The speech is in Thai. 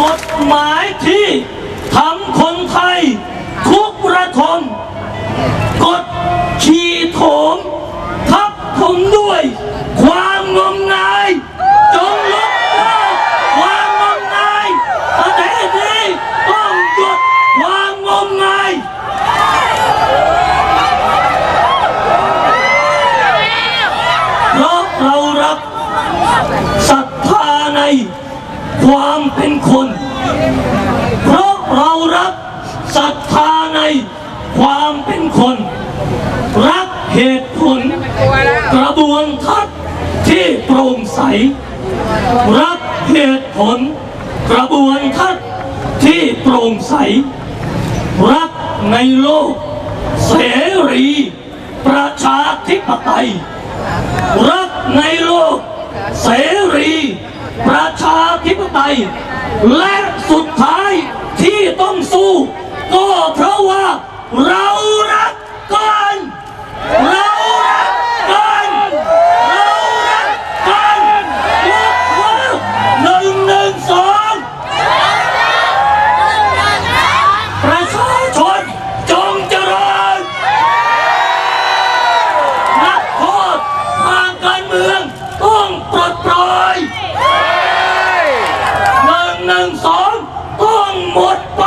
กฎหมายที่ทำคนไทย ทุกระทมกดขี่โถมทับผมด้วย ความงมงาย จงลบลิกความงมงายประเทศนี้ต้องหยุดความงมงาย เพราะเรารักศรัทธาใน ความเป็นคน เพราะเรารักศรัทธาในความเป็นคน รักเหตุผล กระบวนทัศน์ที่โปร่งใส รักเหตุผล กระบวนทัศน์ที่โปร่งใส รักในโลก เสรี ประชาธิปไตย รักในโล ไตย และสุดท้ายที่ต้องสู้ ก็เพราะว่าเรารักกันเรารักกันเรารักกันยกมือหนึ่งหนึ่งสองประชาชนจงเจริญนักโทษทางการเมืองต้องปลดปล่อย สองต้องหมดไป